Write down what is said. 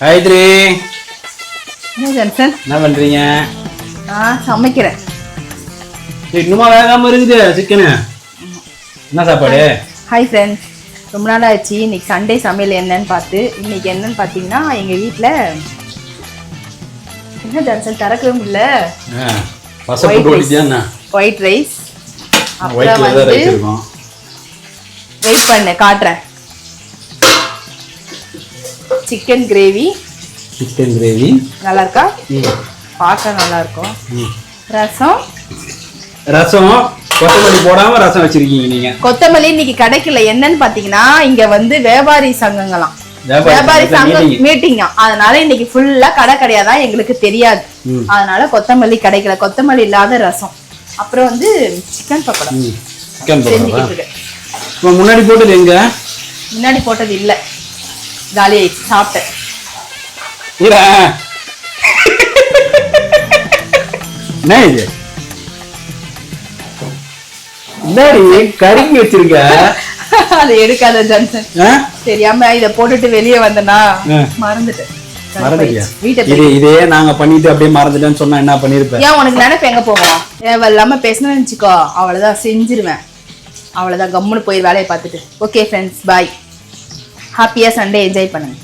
காயத்ரி என்ன ஜான்சன் என்ன பண்றீங்க? நான் சமைக்கிறேன். இன்னுமா வேகாம இருக்குது சிக்கனு. என்ன சாப்பாடு? ஹாய் ஃப்ரெண்ட்ஸ் ரொம்ப நாள் ஆச்சு இன்னைக்கு சண்டே சமையல் என்னன்னு பார்த்து இன்னைக்கு என்னன்னு பார்த்தீங்கன்னா எங்கள் வீட்டில் என்ன ஜான்சன் திறக்கவே முடியல. ஒயிட் ரைஸ் அப்புறம் வந்து வெயிட் பண்ணு காட்டுறேன். சிக்கன் கிரேவி சிக்கன் கிரேவி நல்லா இருக்கா பார்க்க நல்லா இருக்கும் ரசம்? ரசம் கொத்தமல்லி போடாம ரசம் வச்சிருக்கீங்க நீங்க. கொத்தமல்லி இன்னைக்கு கிடைக்கல. என்னன்னு பாத்தீங்கன்னா இங்க வந்து வியாபாரி சங்கங்களாம். வியாபாரி சங்கம். மீட்டிங்கா அதனால இன்னைக்கு ஃபுல்லா கடை கிடையாதான் எங்களுக்கு தெரியாது. அதனால கொத்தமல்லி கிடைக்கல. கொத்தமல்லி இல்லாத ரசம். அப்புறம் வந்து சிக்கன் பக்கோடா. சிக்கன் இப்போ முன்னாடி போட்டது எங்க? முன்னாடி போட்டது இல்ல. காலி ஆயிடுச்சு சாப்பிட்டேன் என்ன இது என்னடி கரும்பு வச்சிருக்க? அதை எடுக்காத ஜான்சன்? தெரியாம இத போட்டுட்டு வெளியே வந்தனா. மறந்துட்டேன். இது இதே நாங்க பண்ணிட்டு அப்படியே மறந்துட்டேன்னு சொன்னா என்ன பண்ணிருப்ப? ஏன் உனக்கு நினைப்பு எங்க போகும்? தேவையில்லாம பேசணும்னு வச்சுக்கோ அவ்வளவுதான் செஞ்சிருவேன். அவ்வளவுதான் கம்முன்னு போய் வேலையை பார்த்துட்டு. ஓகே ஃப்ரெண்ட்ஸ் பாய் ஹாப்பியாக சண்டே என்ஜாய் பண்ணுங்க.